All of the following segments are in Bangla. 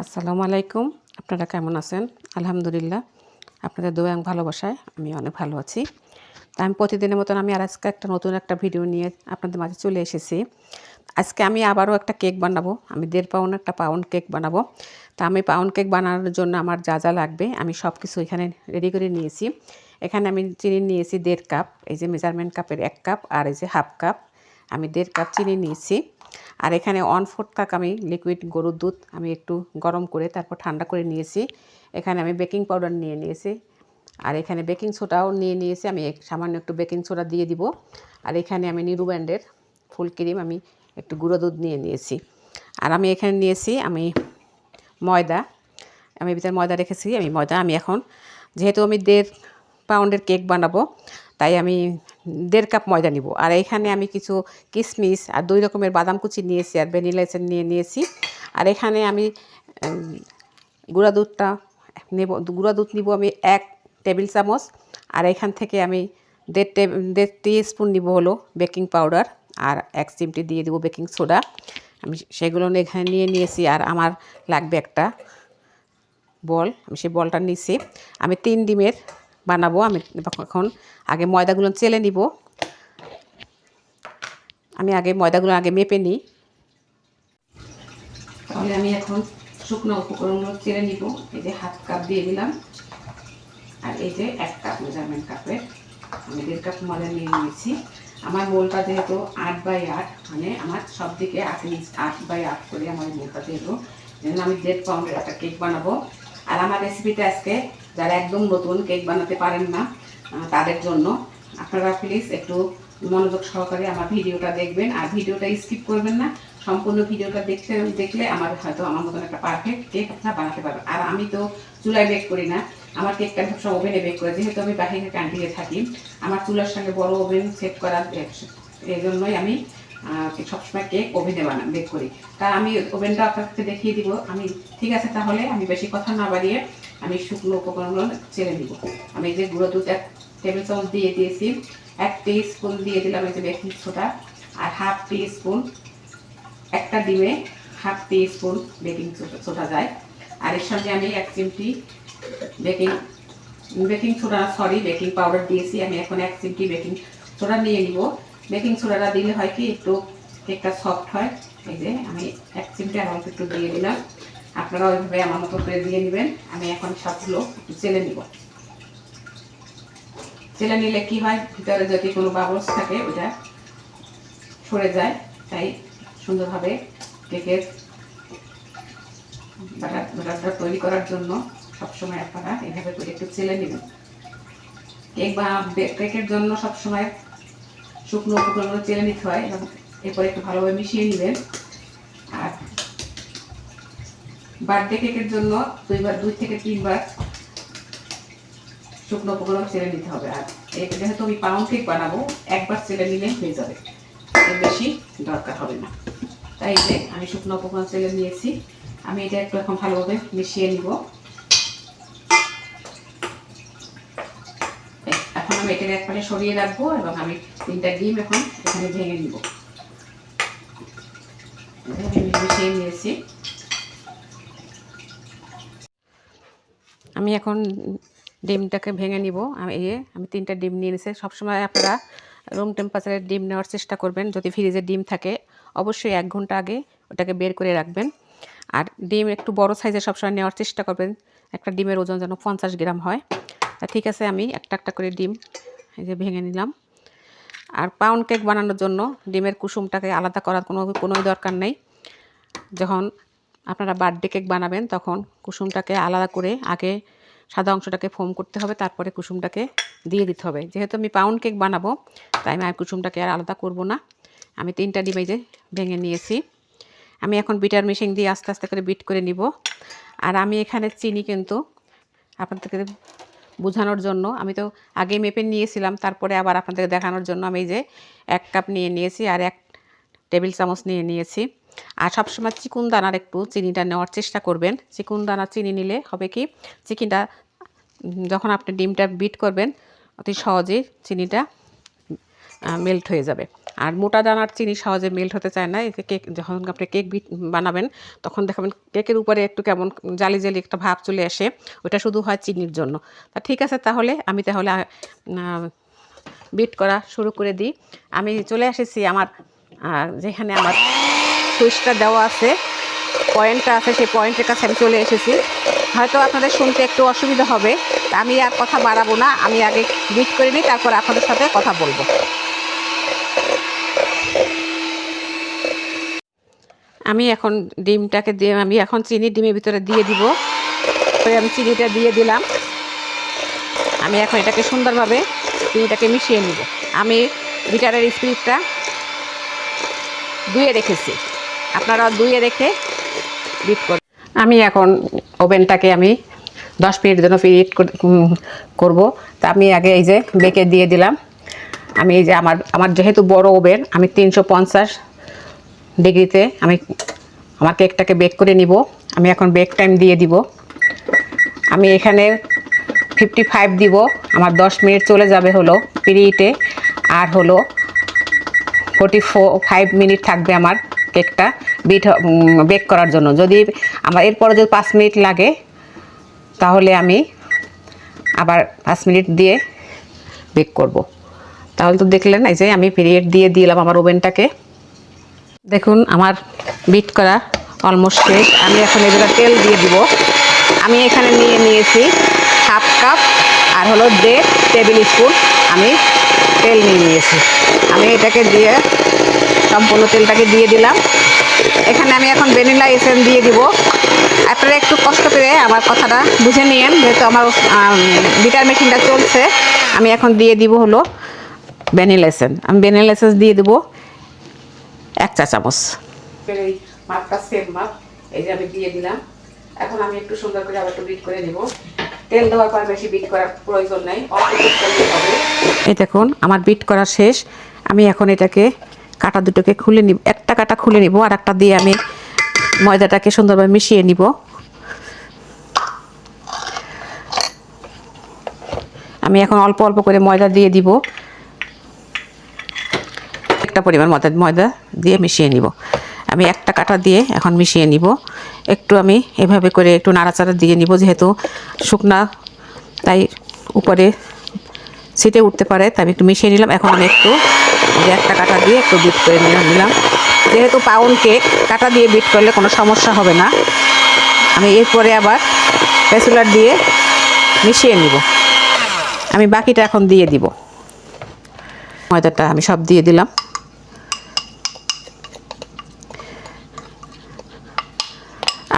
আসসালামু আলাইকুম। আপনারা কেমন আছেন? আলহামদুলিল্লাহ। আপনাদের দোয়াং ভালোবাসায় আমি অনেক ভালো আছি। তা আমি প্রতিদিনের মতন আমি আর আজকে একটা নতুন একটা ভিডিও নিয়ে আপনাদের মাঝে চলে এসেছি। আজকে আমি আবারও একটা কেক বানাবো। আমি দেড় পাউন্ড, একটা পাউন্ড কেক বানাবো। তা আমি পাউন্ড কেক বানানোর জন্য আমার যা যা লাগবে আমি সব কিছু এখানে রেডি করে নিয়েছি। এখানে আমি চিনি নিয়েছি দেড় কাপ, এই যে মেজারমেন্ট কাপের এক কাপ আর এই যে হাফ কাপ। আমি দেড় কাপ চিনি নিয়েছি। আর এখানে ওয়ান ফোর্থ কাপ আমি লিকুইড গরুর দুধ আমি একটু গরম করে তারপর ঠান্ডা করে নিয়েছি। এখানে আমি বেকিং পাউডার নিয়ে নিয়েছি। আর এখানে বেকিং সোডাও নিয়ে নিয়েছি। আমি সামান্য একটু বেকিং সোডা দিয়ে দিব। আর এখানে আমি নিরু ব্যান্ডের ফুল ক্রিম আমি একটু গুঁড়ো দুধ নিয়ে নিয়েছি। আর আমি এখানে নিয়েছি আমি ময়দা। আমি ভিতরে ময়দা রেখেছি। আমি ময়দা, আমি এখন যেহেতু আমি দেড় পাউন্ডের কেক বানাবো তাই আমি দেড় কাপ ময়দা নিব। আর এখানে আমি কিছু কিশমিশ আর দুই রকমের বাদাম কুচি নিয়েছি আর ভ্যানিলা এসেন্স নিয়ে নিয়েছি। আর এখানে আমি গুঁড়া দুধটা নেব, গুঁড়া দুধ নিব আমি এক টেবিল চামচ। আর এখান থেকে আমি দেড় টে দেড় টি স্পুন নিব হলো বেকিং পাউডার। আর এক চিমটি দিয়ে দেবো বেকিং সোডা। আমি সেগুলো এখানে নিয়ে নিয়েছি আর আমার লাগবে একটা বল। আমি সেই বলটা নিছি। আমি তিন ডিমের বানাবো, আমি এখন আগে ময়দাগুলো চেলে নিব। আমি আগে ময়দাগুলো আগে মেপে নিই। তাহলে আমি এখন শুকনো উপকরণগুলো চেলে নিব। এই যে হাফ কাপ দিয়ে দিলাম। আর এই যে এক কাপ মেজারমেন্ট কাপের, আমি দেড় কাপ ময়দা নিয়ে নিয়েছি। আমার মোলটা যেহেতু আট বাই আট মানে আমার সব দিকে আট ইঞ্চ, আট বাই আট করে আমার মোলটা যেহেতু যেন আমি দেড় পাউন্ডের একটা কেক বানাবো। আর আমার রেসিপিটা আজকে যারা একদম নতুন কেক বানাতে পারেন না তাদের জন্য। আপনারা প্লিজ একটু মনোযোগ সহকারে আমার ভিডিওটা দেখবেন। আর ভিডিওটা স্কিপ করবেন না, সম্পূর্ণ ভিডিওটা দেখতে, দেখলে আমার হয়তো আমার মতন একটা পারফেক্ট কেক আপনারা বানাতে পারবেন। আর আমি তো চুলায় বেক করি না, আমার কেকটা সবসময় ওভেনে বেক করে। যেহেতু আমি বাহিরে ক্যান্টিনে থাকি, আমার চুলার সঙ্গে বড় ওভেন সেট করা এই জন্যই আমি সবসময় কেক ওভেনে বানান বেক করি। তা আমি ওভেনটা আপনাকে দেখিয়ে দিব। আমি, ঠিক আছে তাহলে, আমি বেশি কথা না বাড়িয়ে আমি শুকনো উপকরণগুলো ছেড়ে দিব আমি যে গুঁড়ো দুধ, এক টেবিল চামচ দিয়ে দিয়েছি, এক স্পুন দিয়ে দিলাম এই যে বেকিং সোডা আর হাফ স্পুন একটা ডিমে হাফ স্পুন বেকিং সোডা যায়। আর এর সঙ্গে আমি এক চিমটি baking baking soda sorry baking powder দিয়েছি। আমি এখন এক চিমটি বেকিং সোডা নিয়ে নিব। বেকিং সোডাটা দিলে হয় কি, একটু কেকটা সফট হয়। এই যে আমি এক চিমটি আর একটু দিয়ে দিলাম। আপনারা ওইভাবে আমার মতো করে দিয়ে নেবেন। আমি এখন সবগুলো একটু চেলে নিব। চেলে নিলে কি হয়? ভিতরে যদি কোনো বাবলস থাকে ওটা সরে যায়। তাই সুন্দরভাবে কেকের বাটার, বাটারটা তৈরি করার জন্য সবসময় আপনারা এভাবে করে একটু চেলে নেবেন। কেক বা কেকের জন্য সবসময় শুকনো উপকরণগুলো চেলে নিতে হয় এবং এরপরে একটু ভালোভাবে মিশিয়ে নেবেন আর বার্থডে কেকের জন্য দুইবার, দুই থেকে তিনবার শুকনো উপকরণ চেলে নিতে হবে। আর এটা যেহেতু আমি পাউন্ড কেক বানাবো, একবার চেলে নিলে হয়ে যাবে। এর বেশি দরকার হবে না। তাই যে আমি শুকনো উপকরণ ছেড়ে নিয়েছি আমি এটা একটু এখন ভালোভাবে মিশিয়ে নিব। এখন আমি এটাকে একবারে সরিয়ে রাখব এবং আমি তিনটা ডিম এখন এখানে ভেঙে নিব। মিশিয়ে নিয়েছি। আমি এখন ডিমটাকে ভেঙে নিব। আমি, এই আমি তিনটা ডিম নিয়ে নিয়েছি সবসময় আপনারা রুম টেম্পারেচারের ডিম নেওয়ার চেষ্টা করবেন। যদি ফ্রিজে ডিম থাকে, অবশ্যই এক ঘণ্টা আগে ওটাকে বের করে রাখবেন। আর ডিম একটু বড় সাইজের সবসময় নেওয়ার চেষ্টা করবেন। একটা ডিমের ওজন যেন পঞ্চাশ গ্রাম হয়। তা ঠিক আছে, আমি একটা একটা করে ডিম এই যে ভেঙে নিলাম। আর পাউন্ড কেক বানানোর জন্য ডিমের কুসুমটাকে আলাদা করার কোনো কোনোই দরকার নেই। যখন আপনারা বার্থডে কেক বানাবেন, তখন কুসুমটাকে আলাদা করে আগে সাদা অংশটাকে ফোম করতে হবে, তারপরে কুসুমটাকে দিয়ে দিতে হবে। যেহেতু আমি পাউন্ড কেক বানাবো, তাই আমি আর কুসুমটাকে আর আলাদা করব না। আমি তিনটা ডিমে যে ভেঙে নিয়েছি। আমি এখন বিটার মেশিন দিয়ে আস্তে আস্তে করে বিট করে নিব। আর আমি এখানে চিনি কিন্তু আপনাদেরকে বোঝানোর জন্য, আমি তো আগে মেপে নিয়েছিলাম, তারপরে আবার আপনাদের দেখানোর জন্য আমি যে এক কাপ নিয়ে নিয়েছি আর এক টেবিল চামচ নিয়ে নিয়েছি। আর সবসময় চিকুন দানার একটু চিনিটা নেওয়ার চেষ্টা করবেন। চিকুন দানা চিনি নিলে হবে কি চিকিটা যখন আপনি ডিমটা বিট করবেন, অতি সহজেই চিনিটা মেল্ট হয়ে যাবে। আর মোটা দানার চিনি সহজে মেল্ট হতে চায় না। এতে কেক যখন আপনি কেক বিট বানাবেন, তখন দেখাবেন কেকের উপরে একটু কেমন জালি জালি একটা ভাব চলে আসে। ওটা শুধু হয় চিনির জন্য। তা ঠিক আছে তাহলে আমি তাহলে বিট করা শুরু করে দিই। আমি চলে এসেছি আমার যেখানে আমার সুইচটা দেওয়া আছে। পয়েন্টটা আছে, সেই পয়েন্টের কাছে আমি চলে এসেছি। হয়তো আপনাদের শুনতে একটু অসুবিধা হবে। আমি আর কথা বাড়াবো না। আমি আগে বিট করে নিই, তারপর আপনাদের সাথে কথা বলব। আমি এখন ডিমটাকে দিয়ে, আমি এখন চিনি ডিমের ভিতরে দিয়ে দিব। তারপরে আমি চিনিটা দিয়ে দিলাম। আমি এখন এটাকে সুন্দরভাবে চিনিটাকে মিশিয়ে নিব। আমি বিটারের স্পিরিটটা ধুয়ে রেখেছি। আপনারা ধুয়ে রেখে বিট কর আমি এখন ওভেনটাকে আমি দশ মিনিট জন্য ফিট করব। তা আমি আগে এই যে বেকে দিয়ে দিলাম। আমি এই যে আমার আমার যেহেতু বড় ওভেন, আমি তিনশো পঞ্চাশ ডিগ্রিতে আমি আমার কেকটাকে বেক করে নিব। আমি এখন বেক টাইম দিয়ে দিব। আমি এখানে ফিফটি ফাইভ দিব। আমার দশ মিনিট চলে যাবে হলো পিরিটে আর হলো ফোর্টি ফোর ফাইভ মিনিট থাকবে আমার কেকটা বিট বেক করার জন্য। যদি আমার এরপরে যদি পাঁচ মিনিট লাগে, তাহলে আমি আবার পাঁচ মিনিট দিয়ে বেক করব। তাহলে তো দেখলেন, এই যে আমি পিরিয়ড দিয়ে দিলাম আমার ওভেনটাকে। দেখুন, আমার বিট করা অলমোস্ট শেষ। আমি এখন এগুলো তেল দিয়ে দিব। আমি এখানে নিয়ে নিয়েছি হাফ কাপ আর হলো দেড় টেবিল স্পুন আমি তেল নিয়ে নিয়েছি। আমি এটাকে দিয়ে সম্পূর্ণ তেলটাকে দিয়ে দিলাম। এখানে আমি এখন ভ্যানিলা এসেন্স দিয়ে দিব। আপনারা একটু কষ্ট করে আমার কথাটা বুঝে নিয়েন যেহেতু আমার বিটার মেশিনটা চলছে। আমি এখন দিয়ে দিব হলো ভ্যানিলা এসেন্স। আমি ভ্যানিলা এসেন্স দিয়ে দেবো এক চা চামচ। মাপটা সেম মাপ এই যে আমি দিয়ে দিলাম। এখন আমি একটু সুন্দর করে আবার একটু বিট করে নিব। তেল দেওয়ার পর বেশি বিট করার প্রয়োজন নেই অল্প বিট হবে। এই দেখুন আমার বিট করা শেষ। আমি এখন এটাকে কাটা দুটোকে খুলে নিব, একটা কাটা খুলে নিব আর একটা দিয়ে আমি ময়দাটাকে সুন্দরভাবে মিশিয়ে নিব। আমি এখন অল্প অল্প করে ময়দা দিয়ে দিব। একটা পরিমাণ ময়দা ময়দা দিয়ে মিশিয়ে নিব। আমি একটা কাটা দিয়ে এখন মিশিয়ে নিব। একটু আমি এভাবে করে একটু নাড়াচাড়া দিয়ে নিব, যেহেতু শুকনা, তাই উপরে সিটে উঠতে পারে, তাই আমি একটু মিশিয়ে নিলাম। এখন আমি একটু একটা কাটা দিয়ে একটু বিট করে নিলাম যেহেতু পাউন্ড কেক কাটা দিয়ে বিট করলে কোনো সমস্যা হবে না। আমি এরপরে আবার পেসুলার দিয়ে মিশিয়ে নিব। আমি বাকিটা এখন দিয়ে দিব। ময়দাটা আমি সব দিয়ে দিলাম।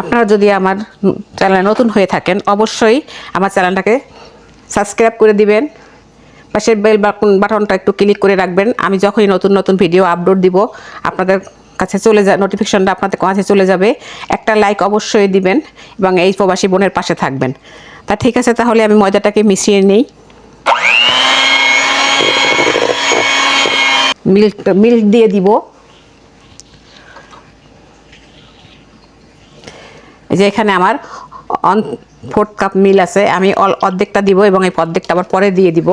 আপনারা যদি আমার চ্যানেলে নতুন হয়ে থাকেন, অবশ্যই আমার চ্যানেলটাকে সাবস্ক্রাইব করে দিবেন। পাশের বেল বাটনটা একটু ক্লিক করে রাখবেন। আমি যখনই নতুন নতুন ভিডিও আপলোড দিব, আপনাদের কাছে চলে যা নোটিফিকেশনটা আপনাদের কাছে চলে যাবে। একটা লাইক অবশ্যই দিবেন এবং এই প্রবাসী বোনের পাশে থাকবেন। তা ঠিক আছে, তাহলে আমি ময়দাটাকে মিশিয়ে নিই। মিল্ক মিল্ক দিয়ে দিব। যে এখানে আমার অন ফোর্থ কাপ মিল আছে, আমি অর্ধেকটা দিব এবং এই অর্ধেকটা আবার পরে দিয়ে দিব।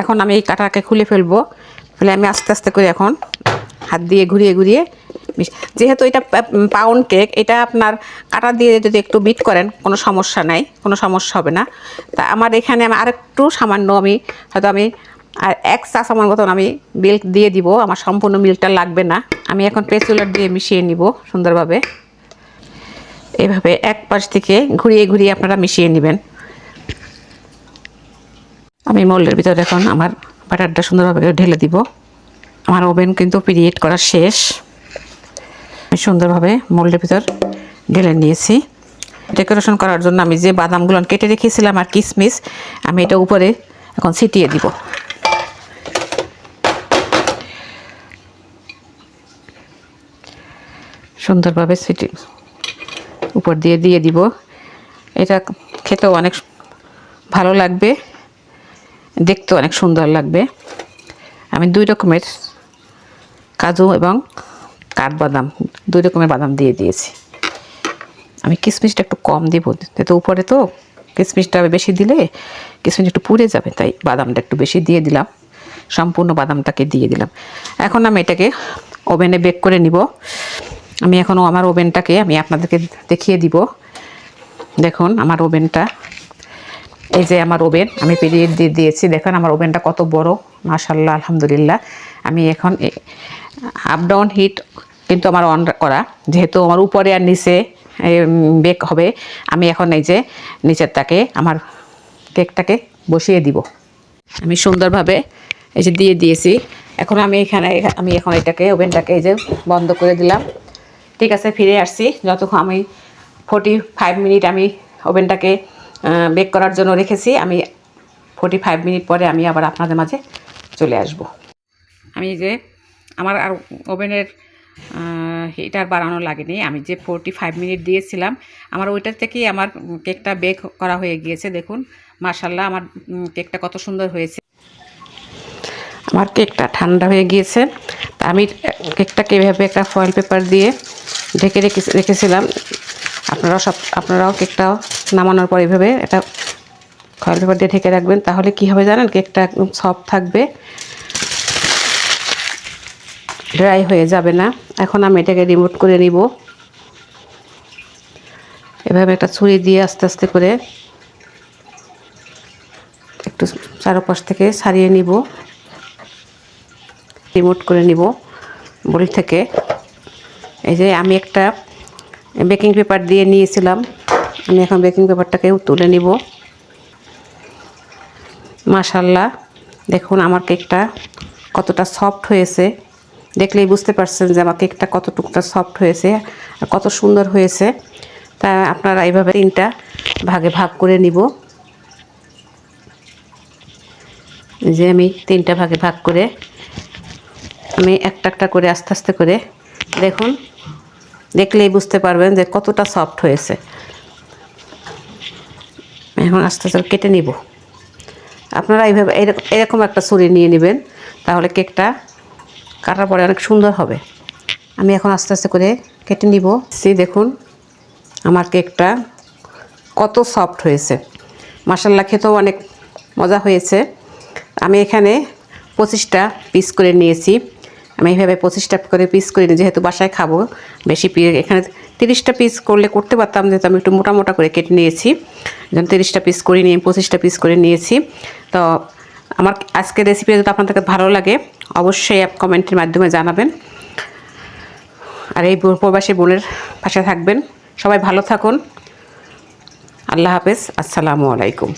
এখন আমি এই কাটাকে খুলে ফেলব। ফেলে আমি আস্তে আস্তে করে এখন হাত দিয়ে ঘুরিয়ে ঘুরিয়ে যেহেতু এটা পাউন্ড কেক এটা আপনার কাটা দিয়ে যদি একটু বিট করেন, কোনো সমস্যা নাই, কোনো সমস্যা হবে না। তা আমার এখানে আমি আরেকটু সামান্য আমি, হয়তো আমি আর এক চা চামচ মতন আমি মিল্ক দিয়ে দিব, আমার সম্পূর্ণ মিল্কটা লাগবে না। আমি এখন পেচুলার দিয়ে মিশিয়ে নিব সুন্দরভাবে। এভাবে এক পাশ থেকে ঘুরিয়ে ঘুরিয়ে আপনারা মিশিয়ে নেবেন। আমি মোল্ডের ভিতরে এখন আমার বাটারটা সুন্দরভাবে ঢেলে দিব। আমার ওভেন কিন্তু পিরিয়েড করা শেষ। আমি সুন্দরভাবে মোল্ডের ভিতর ঢেলে নিয়েছি। ডেকোরেশন করার জন্য আমি যে বাদামগুলো কেটে রেখেছিলাম আর কিশমিশ আমি এটা উপরে এখন ছিটিয়ে দিব। সুন্দরভাবে ছিটি উপর দিয়ে দিয়ে দিব। এটা খেতেও অনেক ভালো লাগবে। দেখতেও অনেক সুন্দর লাগবে। আমি দুই রকমের কাজু এবং কাঠবাদাম, দুই রকমের বাদাম দিয়ে দিয়েছি। আমি কিশমিশটা একটু কম দিব তো উপরে তো কিশমিশটা বেশি দিলে কিশমিশ একটু পুড়ে যাবে, তাই বাদামটা একটু বেশি দিয়ে দিলাম। সম্পূর্ণ বাদামটাকে দিয়ে দিলাম। এখন আমি এটাকে ওভেনে বেক করে নিব। আমি এখনও আমার ওভেনটাকে আমি আপনাদেরকে দেখিয়ে দিব। দেখুন, আমার ওভেনটা এই যে আমার ওভেন, আমি পেরিয়ে দিয়ে দিয়েছি। দেখেন আমার ওভেনটা কত বড় মাশাল্লাহ আলহামদুলিল্লাহ। আমি এখন আপ ডাউন হিট কিন্তু আমার অন করা। যেহেতু আমার উপরে আর নিচে বেক হবে, আমি এখন এই যে নিচের তাকে আমার কেকটাকে বসিয়ে দিব। আমি সুন্দরভাবে এই যে দিয়ে দিয়েছি। এখন আমি এখানে, আমি এখন এটাকে, ওভেনটাকে এই যে বন্ধ করে দিলাম। ঠিক আছে, ফিরে আসছি। যতক্ষণ আমি ফোর্টি ফাইভ মিনিট আমি ওভেনটাকে বেক করার জন্য রেখেছি। আমি ফোর্টি ফাইভ মিনিট পরে আমি আবার আপনাদের মাঝে চলে আসব। আমি যে আমার আর ওভেনের হিটার বাড়ানো লাগেনি। আমি যে ফোর্টি ফাইভ মিনিট দিয়েছিলাম, আমার ওইটার থেকেই আমার কেকটা বেক করা হয়ে গিয়েছে। দেখুন মার্শাল্লাহ আমার কেকটা কত সুন্দর হয়েছে। আমার কেকটা ঠান্ডা হয়ে গিয়েছে। আমি কেকটাকে এভাবে একটা ফয়েল পেপার দিয়ে ঢেকে রেখে রেখেছিলাম। আপনারাও সব আপনারাও কেকটা নামানোর পর এভাবে এটা ফয়েল পেপার দিয়ে ঢেকে রাখবেন, তাহলে কি হবে জানেন? কেকটা একদম সফট থাকবে। ড্রাই হয়ে যাবে না। এখন আমি এটাকে রিমোট করে নিব। এভাবে একটা ছুরি দিয়ে আস্তে আস্তে করে একটু চারোপাশ থেকে সারিয়ে নিব। রিমোট করে নিব বল থেকে। এই যে আমি একটা বেকিং পেপার দিয়ে নিয়েছিলাম। আমি এখন বেকিং পেপারটাকেও তুলে নিব। মাশাল্লাহ দেখুন আমার কেকটা কতটা সফট হয়েছে। দেখলেই বুঝতে পারছেন যে আমার কেকটা কতটুকটা সফট হয়েছে আর কত সুন্দর হয়েছে। তা আপনারা এইভাবে তিনটা ভাগে ভাগ করে নিব। যে আমি তিনটা ভাগে ভাগ করে আমি একটা একটা করে আস্তে আস্তে করে, দেখুন দেখলেই বুঝতে পারবেন যে কতটা সফট হয়েছে। এখন আস্তে আস্তে কেটে নিব। আপনারা এইভাবে এরকম একটা ছুরি নিয়ে নেবেন, তাহলে কেকটা কাটার পরে অনেক সুন্দর হবে। আমি এখন আস্তে আস্তে করে কেটে নিব। সে দেখুন, আমার কেকটা কত সফট হয়েছে। মাসাল্লা খেতেও অনেক মজা হয়েছে। আমি এখানে পঁচিশটা পিস করে নিয়েছি। আমি এইভাবে পঁচিশটা করে পিস করে নিই যেহেতু বাসায় খাব বেশি পি এখানে তিরিশটা পিস করলে করতে পারতাম, যেহেতু আমি একটু মোটা মোটা করে কেটে নিয়েছি। যেন তিরিশটা পিস করে নিয়ে, পঁচিশটা পিস করে নিয়েছি। তো আমার আজকের রেসিপি যদি আপনাদের ভালো লাগে, অবশ্যই অ্যাপ কমেন্টের মাধ্যমে জানাবেন। আর এই প্রবাসী বোনের পাশে থাকবেন। সবাই ভালো থাকুন। আল্লাহ হাফেজ। আসসালামু আলাইকুম।